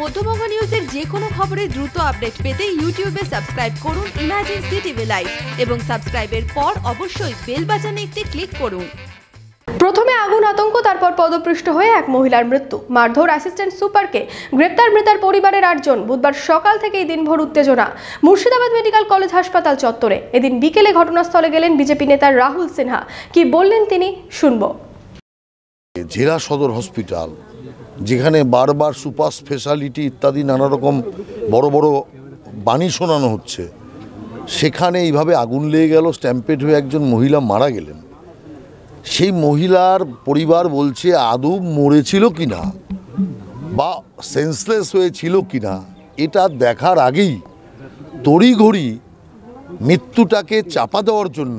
মধ্যবঙ্গ নিউজের যে কোনো খবরের দ্রুত আপডেট পেতে ইউটিউবে সাবস্ক্রাইব করুন ইমাজিন সিটিভি লাইভ এবং সাবস্ক্রাইবের পর অবশ্যই বেল বাজানে একটি ক্লিক করুন। প্রথমে আগুন আতঙ্ক তারপর পদপৃষ্ট হয়ে এক মহিলার মৃত্যু। মারধর অ্যাসিস্ট্যান্ট সুপারকে গ্রেপ্তার মৃতার পরিবারের আটজন। বুধবার সকাল থেকেই দিনভর উত্তেজনা। মুর্শিদাবাদ মেডিকেল কলেজ হাসপাতাল চত্বরে। এদিন বিকেলে ঘটনাস্থলে গেলেন বিজেপি নেতা রাহুল সিনহা। কি বললেন তিনি শুনব। জেলা সদর হসপিটাল যেখানে বারবার সুপার স্পেশালিটি ইত্যাদি নানা রকম বড় বড় বাণী শোনানো হচ্ছে, সেখানে এইভাবে আগুন লেগে গেল স্ট্যাম্পেড হয়ে একজন মহিলা মারা গেলেন। সেই মহিলার পরিবার বলছে, আদৌ মরেছিল কি না বা সেন্সলেস হয়েছিল কি না এটা দেখার আগেই তড়িঘড়ি মৃত্যুটাকে চাপা দেওয়ার জন্য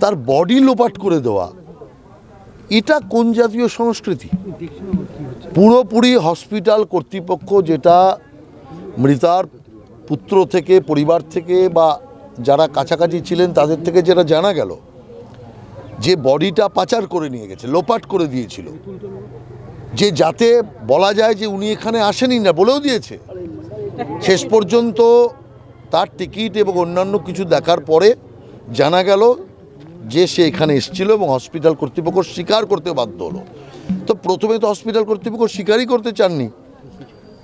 তার বডি লোপাট করে দেওয়া এটা কোন জাতীয় সংস্কৃতি? পুরোপুরি হসপিটাল কর্তৃপক্ষ যেটা মৃতার পুত্র থেকে, পরিবার থেকে বা যারা কাছাকাছি ছিলেন তাদের থেকে যেটা জানা গেল, যে বডিটা পাচার করে নিয়ে গেছে, লোপাট করে দিয়েছিল। যে যাতে বলা যায় যে উনি এখানে আসেনি না, বলেও দিয়েছে। শেষ পর্যন্ত তার টিকিট এবং অন্যান্য কিছু দেখার পরে জানা গেল যে সে এখানে এসেছিল এবং হসপিটাল কর্তৃপক্ষ স্বীকার করতে বাধ্য হলো। তো প্রথমে তো হসপিটাল কর্তৃপক্ষ স্বীকারই করতে চাননি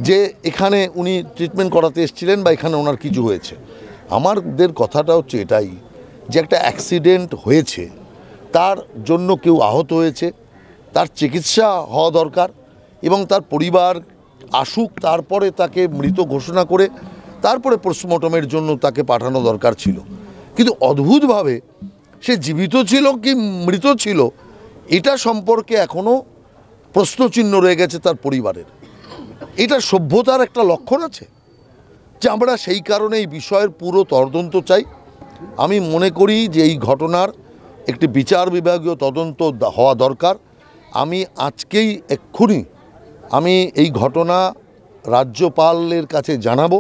যে এখানে উনি ট্রিটমেন্ট করাতে এসেছিলেন বা এখানে ওনার কিছু হয়েছে। আমাদের কথাটা হচ্ছে এটাই যে একটা অ্যাক্সিডেন্ট হয়েছে, তার জন্য কেউ আহত হয়েছে, তার চিকিৎসা হওয়া দরকার এবং তার পরিবার আসুক, তারপরে তাকে মৃত ঘোষণা করে, তারপরে পোস্টমর্টমের জন্য তাকে পাঠানো দরকার ছিল। কিন্তু অদ্ভুতভাবে সে জীবিত ছিল কি মৃত ছিল? এটা সম্পর্কে এখনও প্রশ্নচিহ্ন রয়ে গেছে তার পরিবারের। এটা সভ্যতার একটা লক্ষণ আছে যে আমরা সেই কারণে এই বিষয়ের পুরো তদন্ত চাই। আমি মনে করি যে এই ঘটনার একটি বিচার বিভাগীয় তদন্ত হওয়া দরকার। আমি আজকেই এক্ষুনি আমি এই ঘটনা রাজ্যপালের কাছে জানাব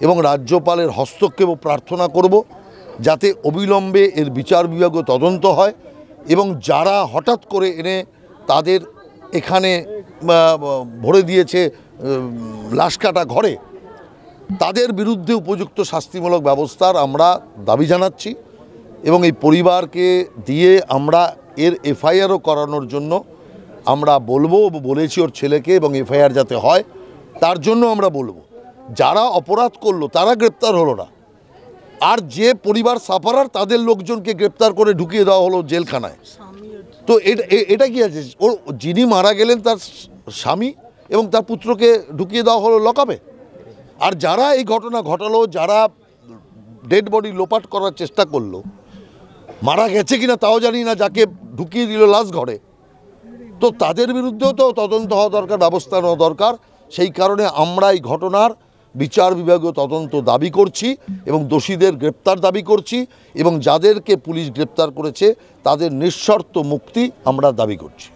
এবং রাজ্যপালের হস্তক্ষেপ প্রার্থনা করব। যাতে অবিলম্বে এর বিচার বিভাগীয় তদন্ত হয় এবং যারা হঠাৎ করে এনে তাদের এখানে ভরে দিয়েছে উম, লাশ কাটা ঘরে তাদের বিরুদ্ধে উপযুক্ত শাস্তিমূলক ব্যবস্থার আমরা দাবি জানাচ্ছি এবং এই পরিবারকে দিয়ে আমরা এর এফআইআরও করানোর জন্য আমরা বলব বলেছি ওর ছেলেকে এবং এফআইআর যাতে হয় তার জন্য আমরা বলব। যারা অপরাধ করল তারা গ্রেপ্তার হলো না। আর যে পরিবার সাফারার, তাদের লোকজনকে গ্রেপ্তার করে ঢুকিয়ে দেওয়া হলো জেলখানায়। তো এটা এটা কি আছে? ও, যিনি মারা গেলেন, তার স্বামী এবং তার পুত্রকে ঢুকিয়ে দেওয়া হলো লকাবে আর যারা এই ঘটনা ঘটালো, যারা ডেড বডি লোপাট করার চেষ্টা করল, মারা গেছে কিনা তাও জানি না, যাকে ঢুকিয়ে দিল লাশ ঘরে। তো তাদের বিরুদ্ধেও তো তদন্ত হওয়া দরকার, ব্যবস্থা নেওয়া দরকার। সেই কারণে আমরা এই ঘটনার বিচার বিভাগীয় তদন্ত দাবি করছি এবং দোষীদের গ্রেপ্তার দাবি করছি এবং যাদেরকে পুলিশ গ্রেপ্তার করেছে তাদের নিঃশর্ত মুক্তি আমরা দাবি করছি।